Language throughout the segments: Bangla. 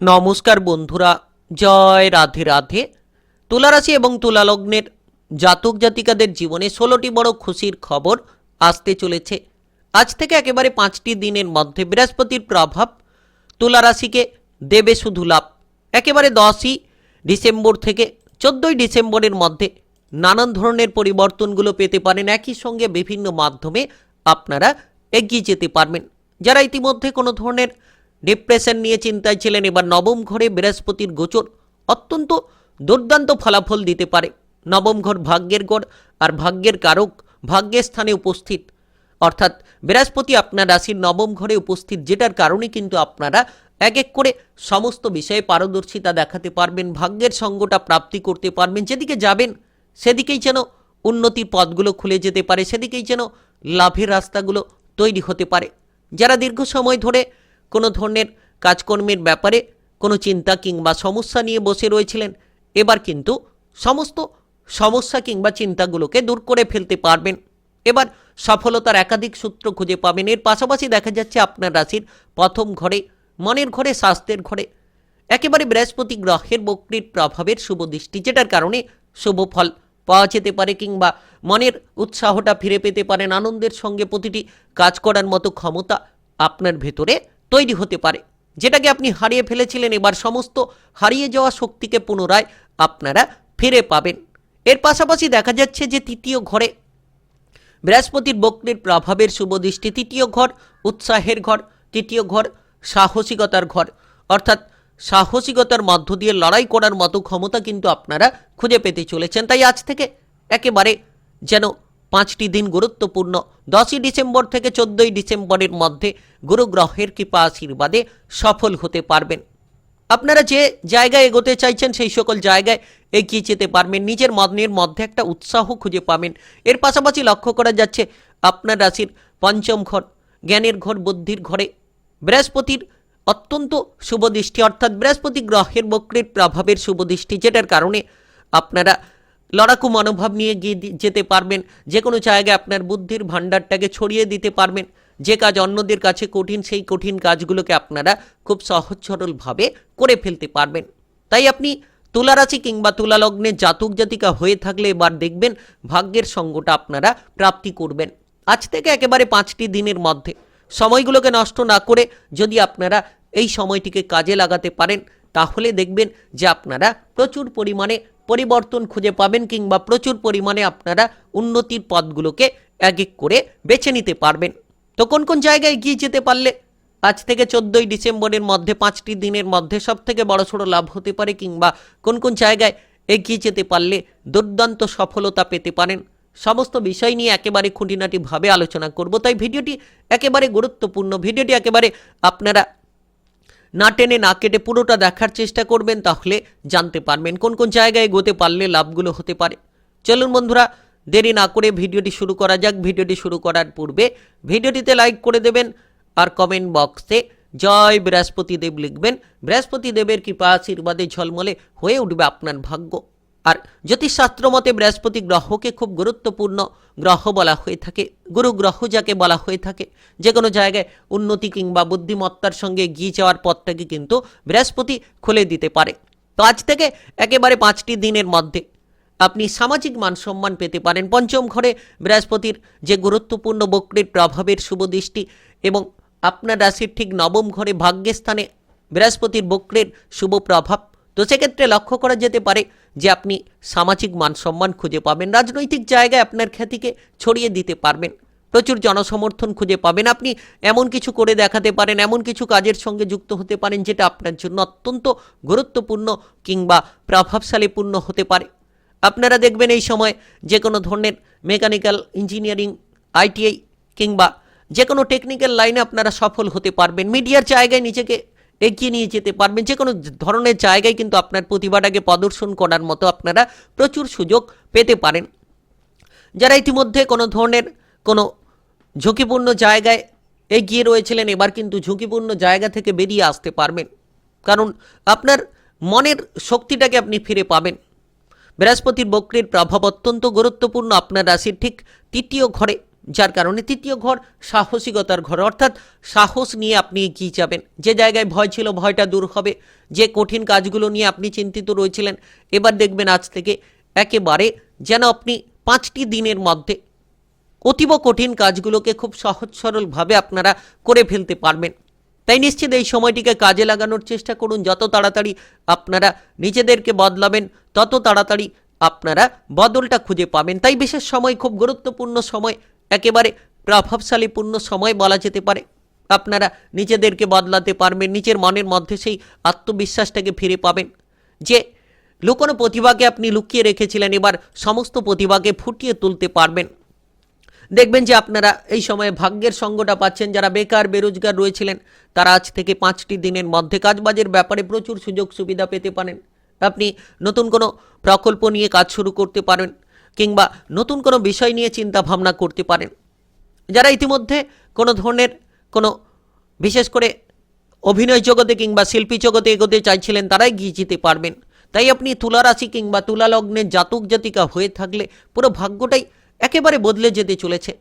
নমস্কার বন্ধুরা, জয় রাধে রাধে। তুলারাশি এবং তুলালগ্নের জাতক জাতিকাদের জীবনে ষোলোটি বড় খুশির খবর আসতে চলেছে। আজ থেকে একেবারে পাঁচটি দিনের মধ্যে বৃহস্পতির প্রভাব তুলারাশিকে দেবে শুধু লাভ। একেবারে দশই ডিসেম্বর থেকে চোদ্দই ডিসেম্বরের মধ্যে নানান ধরনের পরিবর্তনগুলো পেতে পারেন। একই সঙ্গে বিভিন্ন মাধ্যমে আপনারা এগিয়ে যেতে পারবেন। যারা ইতিমধ্যে কোনো ধরনের ডিপ্রেশন নিয়ে চিন্তায় ছিলেন এবার নবম ঘরে বৃহস্পতির গোচর। অত্যন্ত দুর্দান্ত ফলাফল দিতে পারে। নবম ঘর ভাগ্যের ঘর আর ভাগ্যের কারক ভাগ্যের স্থানে উপস্থিত। অর্থাৎ বৃহস্পতি আপনার রাশির নবম ঘরে উপস্থিত, যেটার কারণে কিন্তু আপনারা এক এক করে সমস্ত বিষয়ে পারদর্শিতা দেখাতে পারবেন, ভাগ্যের সঙ্গটা প্রাপ্তি করতে পারবেন। যেদিকে যাবেন, সেদিকেই যেন উন্নতির পথগুলো খুলে যেতে পারে, সেদিকেই যেন লাভের রাস্তাগুলো তৈরি হতে পারে। যারা দীর্ঘ সময় ধরে কোনো ধরনের কাজকর্মের ব্যাপারে কোনো চিন্তা কিংবা সমস্যা নিয়ে বসে রয়েছিলেন, এবার কিন্তু সমস্ত সমস্যা কিংবা চিন্তাগুলোকে দূর করে ফেলতে পারবেন। এবার সফলতার একাধিক সূত্র খুঁজে পাবেন। এর পাশাপাশি দেখা যাচ্ছে আপনার রাশির প্রথম ঘরে, মনের ঘরে, স্বাস্থ্যের ঘরে। একেবারে বৃহস্পতি গ্রহের বক্রির প্রভাবের শুভ দৃষ্টি, যেটার কারণে শুভ ফল পাওয়া যেতে পারে কিংবা মনের উৎসাহটা ফিরে পেতে পারেন। আনন্দের সঙ্গে প্রতিটি কাজ করার মতো ক্ষমতা আপনার ভেতরে তৈরি হতে পারে। যেটাকে আপনি হারিয়ে ফেলেছিলেন, এবার সমস্ত হারিয়ে যাওয়া শক্তিকে পুনরায় আপনারা ফিরে পাবেন। এর পাশাপাশি দেখা যাচ্ছে যে তৃতীয় ঘরে বৃহস্পতির বক্রের প্রভাবের শুভ দৃষ্টি, তৃতীয় ঘর উৎসাহের ঘর, তৃতীয় ঘর সাহসিকতার ঘর। অর্থাৎ সাহসিকতার মধ্য দিয়ে লড়াই করার মতো ক্ষমতা কিন্তু আপনারা খুঁজে পেতে চলেছেন। তাই আজ থেকে একেবারে যেন পাঁচটি দিন গুরুত্বপূর্ণ। দশই ডিসেম্বর থেকে চোদ্দই ডিসেম্বরের মধ্যে গুরু গ্রহের কৃপা আশীর্বাদে সফল হতে পারবেন। আপনারা যে জায়গায় এগোতে চাইছেন, সেই সকল জায়গায় এগিয়ে যেতে পারবেন। নিজের মনের মধ্যে একটা উৎসাহ খুঁজে পাবেন। এর পাশাপাশি লক্ষ্য করা যাচ্ছে, আপনার রাশির পঞ্চম ঘর, জ্ঞানের ঘর, বুদ্ধির ঘরে বৃহস্পতির অত্যন্ত শুভ দৃষ্টি, অর্থাৎ বৃহস্পতি গ্রহের বক্রের প্রভাবের শুভ দৃষ্টি, যেটার কারণে আপনারা লড়াকু মনোভাব নিয়ে গিয়ে যেতে পারবেন। যে কোনো জায়গায় আপনার বুদ্ধির ভাণ্ডারটাকে ছড়িয়ে দিতে পারবেন। যে কাজ অন্যদের কাছে কঠিন, সেই কঠিন কাজগুলোকে আপনারা খুব সহজ সরলভাবে করে ফেলতে পারবেন। তাই আপনি তুলারাশি কিংবা তুলালগ্নে জাতক জাতিকা হয়ে থাকলে এবার দেখবেন ভাগ্যের সঙ্গটা আপনারা প্রাপ্তি করবেন। আজ থেকে একেবারে পাঁচটি দিনের মধ্যে। সময়গুলোকে নষ্ট না করে যদি আপনারা এই সময়টিকে কাজে লাগাতে পারেন, তাহলে দেখবেন যে আপনারা প্রচুর পরিমাণে পরিবর্তন খুঁজে পাবেন কিংবা প্রচুর পরিমাণে আপনারা উন্নতির পথগুলোকে এক এক করে বেছে নিতে পারবেন। তো কোন কোন জায়গায় এগিয়ে যেতে পারলে? আজ থেকে চোদ্দই ডিসেম্বরের মধ্যে, পাঁচটি দিনের মধ্যে সব থেকে বড়সড় লাভ হতে পারে কিংবা কোন কোন জায়গায় এগিয়ে যেতে পারলে দুর্দান্ত সফলতা পেতে পারেন? সমস্ত বিষয় নিয়ে একেবারে খুঁটিনাটিভাবে আলোচনা করব। তাই ভিডিওটি একেবারে গুরুত্বপূর্ণ। ভিডিওটি একেবারে আপনারা না টেনে না কেটে পুরোটা দেখার চেষ্টা করবেন, তাহলে জানতে পারবেন কোন কোন জায়গায় গোতে পারলে লাভগুলো হতে পারে। চলুন বন্ধুরা, দেরি না করে ভিডিওটি শুরু করা যাক। ভিডিওটি শুরু করার পূর্বে ভিডিওটিতে লাইক করে দেবেন আর কমেন্ট বক্সে জয় বৃহস্পতি দেব লিখবেন। বৃহস্পতি দেবের কৃপা আশীর্বাদে ঝলমলে হয়ে উঠবে আপনার ভাগ্য। আর জ্যোতিষশাস্ত্র মতে বৃহস্পতি গ্রহকে খুব গুরুত্বপূর্ণ গ্রহ বলা হয়ে থাকে। গুরু গ্রহ যাকে বলা হয়ে থাকে, যে কোনো জায়গায় উন্নতি কিংবা বুদ্ধিমত্তার সঙ্গে এগিয়ে যাওয়ার পথটাকে কিন্তু বৃহস্পতি খুলে দিতে পারে। তো আজ থেকে একেবারে পাঁচটি দিনের মধ্যে আপনি সামাজিক মান সম্মান পেতে পারেন। পঞ্চম ঘরে বৃহস্পতির যে গুরুত্বপূর্ণ বক্রের প্রভাবের শুভ দৃষ্টি এবং আপনার রাশির ঠিক নবম ঘরে ভাগ্যের স্থানে বৃহস্পতির বক্রের শুভ প্রভাব তো সেক্ষেত্রে লক্ষ্য করা যেতে পারে যে আপনি সামাজিক মান সম্মান খুঁজে পাবেন, রাজনৈতিক জায়গায় আপনার খ্যাতিকে ছড়িয়ে দিতে পারবেন। প্রচুর জনসমর্থন খুঁজে পাবেন। আপনি এমন কিছু করে দেখাতে পারেন, এমন কিছু কাজের সঙ্গে যুক্ত হতে পারেন যেটা আপনার জন্য অত্যন্ত গুরুত্বপূর্ণ কিংবা প্রভাবশালীপূর্ণ হতে পারে। আপনারা দেখবেন এই সময় যে কোনো ধরনের মেকানিক্যাল ইঞ্জিনিয়ারিং, আইটিআই কিংবা যে কোনো টেকনিক্যাল লাইনে আপনারা সফল হতে পারবেন। মিডিয়ার জায়গায় নিজেকে এগিয়ে নিয়ে যেতে পারবেন। যে কোনো ধরনের জায়গায় কিন্তু আপনার প্রতিভাটাকে প্রদর্শন করার মতো আপনারা প্রচুর সুযোগ পেতে পারেন। যারা ইতিমধ্যে কোনো ধরনের কোনো ঝুঁকিপূর্ণ জায়গায় এগিয়ে রয়েছিলেন, এবার কিন্তু ঝুঁকিপূর্ণ জায়গা থেকে বেরিয়ে আসতে পারবেন। কারণ আপনার মনের শক্তিটাকে আপনি ফিরে পাবেন। বৃহস্পতির বক্রের প্রভাব অত্যন্ত গুরুত্বপূর্ণ। আপনার রাশির ঠিক তৃতীয় ঘরে যার কারণে তৃতীয় ঘর সাহসিকতার ঘর। অর্থাৎ সাহস নিয়ে আপনি এগিয়ে যাবেন। যে জায়গায় ভয় ছিল, ভয়টা দূর হবে। যে কঠিন কাজগুলো নিয়ে আপনি চিন্তিত রয়েছিলেন, এবার দেখবেন আজ থেকে একেবারে যেন আপনি পাঁচটি দিনের মধ্যে অতীব কঠিন কাজগুলোকে খুব সহজ সরলভাবে আপনারা করে ফেলতে পারবেন। তাই নিশ্চিত এই সময়টিকে কাজে লাগানোর চেষ্টা করুন। যত তাড়াতাড়ি আপনারা নিজেদেরকে বদলাবেন, তত তাড়াতাড়ি আপনারা বদলটা খুঁজে পাবেন। তাই বিশেষ সময়, খুব গুরুত্বপূর্ণ সময় একেবারে প্রভাবশালীপূর্ণ সময় বলা যেতে পারে। আপনারা নিজেদেরকে বদলাতে পারবেন, নিজের মনের মধ্যে সেই আত্মবিশ্বাসটাকে ফিরে পাবেন। যে লুকোনো প্রতিভাকে আপনি লুকিয়ে রেখেছিলেন, এবার সমস্ত প্রতিভাকে ফুটিয়ে তুলতে পারবেন। দেখবেন যে আপনারা এই সময়ে ভাগ্যের সঙ্গটা পাচ্ছেন। যারা বেকার, বেরোজগার রয়েছিলেন, তারা আজ থেকে পাঁচটি দিনের মধ্যে কাজবাজের ব্যাপারে প্রচুর সুযোগ সুবিধা পেতে পারেন। আপনি নতুন কোনো প্রকল্প নিয়ে কাজ শুরু করতে পারেন। কিংবা নতুন কোনো বিষয় নিয়ে চিন্তা ভাবনা করতে পারেন। যারা ইতিমধ্যে কোনো ধরনের কোনো বিশেষ করে অভিনয় জগতে কিংবা শিল্পী জগতে এগোতে চাইছিলেন, তারাই গিয়ে যেতে পারবেন। তাই আপনি তুলা রাশি কিংবা তুলা লগ্নের জাতক জাতিকা হয়ে থাকলে পুরো ভাগ্যটাই একেবারে বদলে যেতে চলেছে।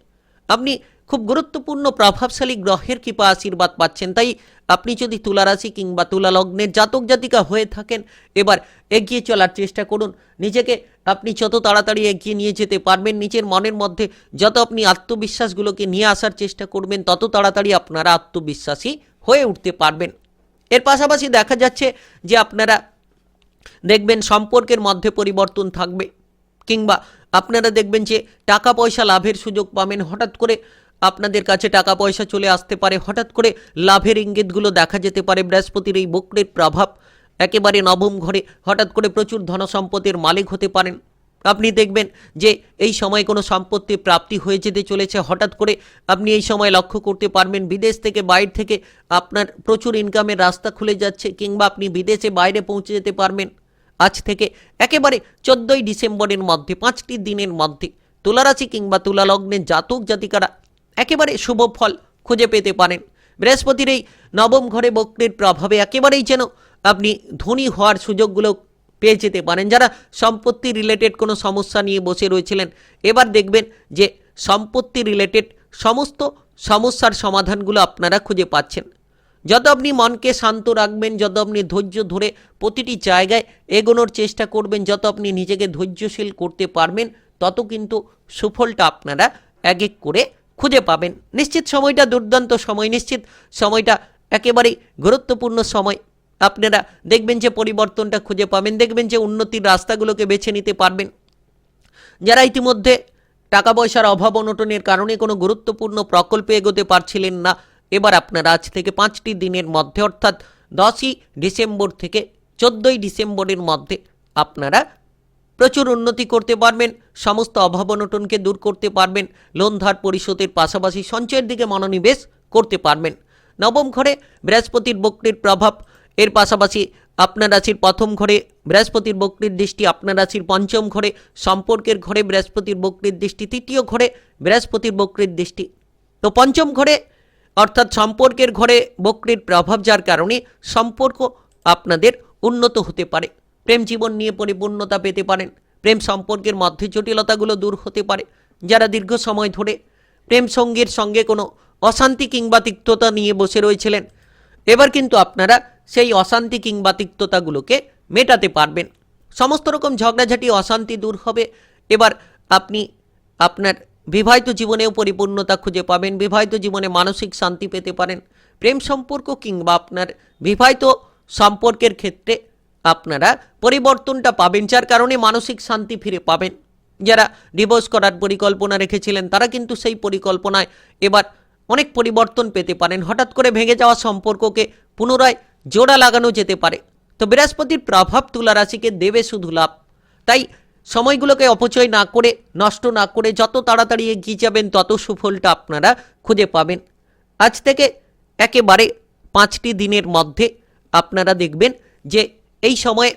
আপনি খুব গুরুত্বপূর্ণ, প্রভাবশালী গ্রহের কৃপা আশীর্বাদ পাচ্ছেন। তাই আপনি যদি তুলা রাশি কিংবা তুলা লগ্নের জাতক জাতিকা হয়ে থাকেন, এবার এগিয়ে চলার চেষ্টা করুন। নিজেকে আপনি যত তাড়াতাড়ি এগিয়ে নিয়ে যেতে পারবেন, নিজের মনের মধ্যে যত আপনি আত্মবিশ্বাসগুলোকে নিয়ে আসার চেষ্টা করবেন, তত তাড়াতাড়ি আপনারা আত্মবিশ্বাসী হয়ে উঠতে পারবেন। এর পাশাপাশি দেখা যাচ্ছে যে আপনারা দেখবেন সম্পর্কের মধ্যে পরিবর্তন থাকবে কিংবা আপনারা দেখবেন যে টাকা পয়সা লাভের সুযোগ পাবেন। হঠাৎ করে আপনাদের কাছে টাকা পয়সা চলে আসতে পারে। হঠাৎ করে লাভের ইঙ্গিতগুলো দেখা যেতে পারে। বৃহস্পতির এই বক্রের প্রভাব একেবারে নবম ঘরে হঠাৎ করে প্রচুর ধনসম্পদের মালিক হতে পারেন। আপনি দেখবেন যে এই সময় কোনো সম্পত্তির প্রাপ্তি হয়ে যেতে চলেছে। হঠাৎ করে আপনি এই সময় লক্ষ্য করতে পারবেন বিদেশ থেকে বাইরে থেকে আপনার প্রচুর ইনকামের রাস্তা খুলে যাচ্ছে কিংবা আপনি বিদেশে বাইরে পৌঁছে যেতে পারবেন। আজ থেকে একেবারে চোদ্দই ডিসেম্বরের মধ্যে, পাঁচটি দিনের মধ্যে তুলারাশি কিংবা তুলা লগ্নের জাতক জাতিকারা একেবারে শুভ ফল খুঁজে পেতে পারেন। বৃহস্পতির এই নবম ঘরে বক্রের প্রভাবে একেবারেই যেন আপনি ধনী হওয়ার সুযোগগুলো পেয়ে যেতে পারেন। যারা সম্পত্তি রিলেটেড কোনো সমস্যা নিয়ে বসে রয়েছিলেন, এবার দেখবেন যে সম্পত্তি রিলেটেড সমস্ত সমস্যার সমাধানগুলো আপনারা খুঁজে পাচ্ছেন। যত আপনি মনকে শান্ত রাখবেন, যত আপনি ধৈর্য ধরে প্রতিটি জায়গায় এগোনোর চেষ্টা করবেন, যত আপনি নিজেকে ধৈর্যশীল করতে পারবেন, তত কিন্তু সুফলটা আপনারা এক এক করে খুঁজে পাবেন। নিশ্চিত সময়টা দুর্দান্ত সময়, নিশ্চিত সময়টা একেবারেই গুরুত্বপূর্ণ সময়। আপনারা দেখবেন যে পরিবর্তনটা খুঁজে পাবেন, দেখবেন যে উন্নতির রাস্তাগুলোকে বেছে নিতে পারবেন। যারা ইতিমধ্যে টাকা পয়সার অভাব, অনটনের কারণে কোনো গুরুত্বপূর্ণ প্রকল্পে এগোতে পারছিলেন না এবার আপনারা আজ থেকে পাঁচটি দিনের মধ্যে, অর্থাৎ দশই ডিসেম্বর থেকে চোদ্দোই ডিসেম্বরের মধ্যে আপনারা প্রচুর উন্নতি করতে পারবেন, সমস্ত অভাব অনটনকে দূর করতে পারবেন লোন ধার পরিশোধের পাশাপাশি সঞ্চয়ের দিকে মনোনিবেশ করতে পারবেন। নবম ঘরে বৃহস্পতির বক্রির প্রভাব, এর পাশাপাশি আপনার রাশির প্রথম ঘরে বৃহস্পতির বক্রির দৃষ্টি, আপনার রাশির পঞ্চম ঘরে সম্পর্কের ঘরে বৃহস্পতির বক্রির দৃষ্টি, তৃতীয় ঘরে বৃহস্পতির বক্রির দৃষ্টি। তো পঞ্চম ঘরে অর্থাৎ সম্পর্কের ঘরে বক্রির প্রভাব যার কারণে সম্পর্ক আপনাদের উন্নত হতে পারে। প্রেম জীবন নিয়ে পরিপূর্ণতা পেতে পারেন। প্রেম সম্পর্কের মধ্যে জটিলতাগুলো দূর হতে পারে। যারা দীর্ঘ সময় ধরে প্রেম সঙ্গীর সঙ্গে কোনো অশান্তি কিংবা তিক্ততা নিয়ে বসে রয়েছিলেন, এবার কিন্তু আপনারা সেই অশান্তি কিংবা তিক্ততাগুলোকে মেটাতে পারবেন। সমস্ত রকম ঝগড়াঝাটি, অশান্তি দূর হবে। এবার আপনি আপনার বিবাহিত জীবনেও পরিপূর্ণতা খুঁজে পাবেন, বিবাহিত জীবনে মানসিক শান্তি পেতে পারেন। প্রেম সম্পর্ক কিংবা আপনার বিবাহিত সম্পর্কের ক্ষেত্রে আপনারা পরিবর্তনটা পাবেন, যার কারণে মানসিক শান্তি ফিরে পাবেন। যারা ডিভোর্স করার পরিকল্পনা রেখেছিলেন, তারা কিন্তু সেই পরিকল্পনায় এবার অনেক পরিবর্তন পেতে পারেন। হঠাৎ করে ভেঙে যাওয়া সম্পর্ককে পুনরায় জোড়া লাগানো যেতে পারে। তো বৃহস্পতির প্রভাব তুলা রাশিকে দেবে শুধু লাভ। তাই সময়গুলোকে অপচয় না করে, নষ্ট না করে যত তাড়াতাড়ি এগিয়ে যাবেন, তত সুফলটা আপনারা খুঁজে পাবেন। আজ থেকে একেবারে পাঁচটি দিনের মধ্যে আপনারা দেখবেন যে এই সময়ে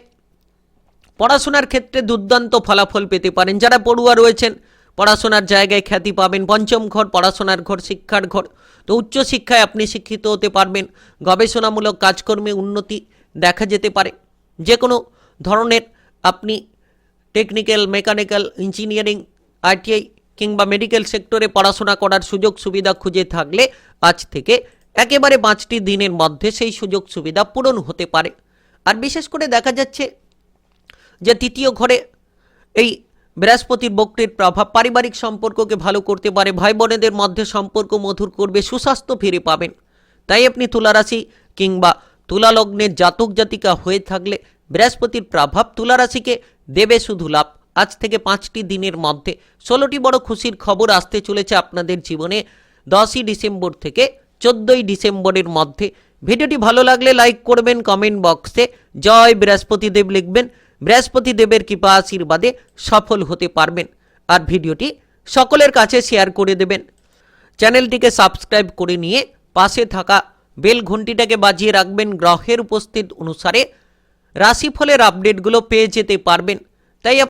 পড়াশোনার ক্ষেত্রে দুর্দান্ত ফলাফল পেতে পারেন। যারা পড়ুয়া রয়েছেন, পড়াশোনার জায়গায় খ্যাতি পাবেন। পঞ্চম ঘর, পড়াশোনার ঘর, শিক্ষার ঘর। তো উচ্চশিক্ষায় আপনি শিক্ষিত হতে পারবেন। গবেষণামূলক কাজকর্মে উন্নতি দেখা যেতে পারে। যে কোনো ধরনের আপনি টেকনিক্যাল মেকানিক্যাল ইঞ্জিনিয়ারিং আইটিআই কিংবা মেডিকেল সেক্টরে পড়াশোনা করার সুযোগ সুবিধা খুঁজে থাকলে আজ থেকে একেবারে পাঁচটি দিনের মধ্যে সেই সুযোগ সুবিধা পূরণ হতে পারে। আর বিশেষ করে দেখা যাচ্ছে যে তৃতীয় ঘরে এই বৃহস্পতির বক্রের প্রভাব পারিবারিক সম্পর্ককে ভালো করতে পারে ভাই বোনেদের মধ্যে সম্পর্ক মধুর করবে, সুস্বাস্থ্য ফিরে পাবেন। তাই আপনি তুলারাশি কিংবা তুলালগ্নের জাতক জাতিকা হয়ে থাকলে বৃহস্পতির প্রভাব তুলারাশিকে দেবে শুধু লাভ। আজ থেকে পাঁচটি দিনের মধ্যে ষোলোটি বড় খুশির খবর আসতে চলেছে আপনাদের জীবনে। দশই ডিসেম্বর থেকে চোদ্দই ডিসেম্বরের মধ্যে। ভিডিওটি ভালো লাগলে লাইক করবেন, কমেন্ট বক্সে জয় বৃহস্পতি দেব লিখবেন। বৃহস্পতি দেবের কৃপা আশীর্বাদে সফল হতে পারবেন। আর ভিডিওটি সকলের কাছে শেয়ার করে দেবেন। চ্যানেলটিকে সাবস্ক্রাইব করে নিয়ে পাশে থাকা বেল ঘন্টিটাকে বাজিয়ে রাখবেন। গ্রহের উপস্থিত অনুসারে রাশিফলের আপডেটগুলো পেয়ে যেতে পারবেন। তাই